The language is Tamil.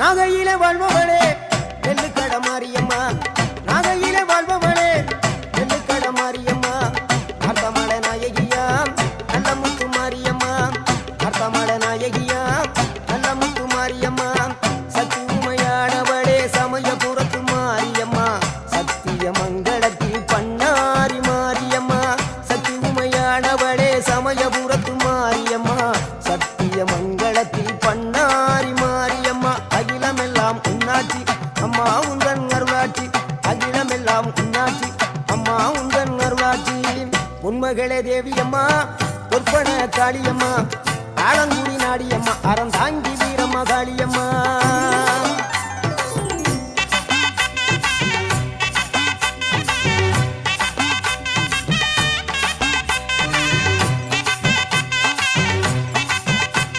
நாகையில வாழ்பவளே நெல்லுக்கட மாரியம்மா. நாகையில வாழ்பவளே நெல்லுக்கட மாரியம்மா. அர்த்தமட நாயகியா நல்ல முத்து மாரியம்மா. அர்த்தமட நாயகியா நல்ல முத்து மாரியம்மா. சக்தி உமையானவளே சமயபுரத்து மாரியம்மா. சத்திய மங்களத்தில் பண்ணாரி மாரியம்மா. சக்தி உமையானவளே சமயபுரத்து மாரியம்மா. சத்திய மங்களத்தில் பண்ணாரி அருளாட்சி அம்மா உந்தன் அருளாட்சி உண்மகளே தேவி அம்மா பொற்பன காளியம்மா ஆழங்குடி நாடியம்மா அறம் வீரம்மா காளியம்மா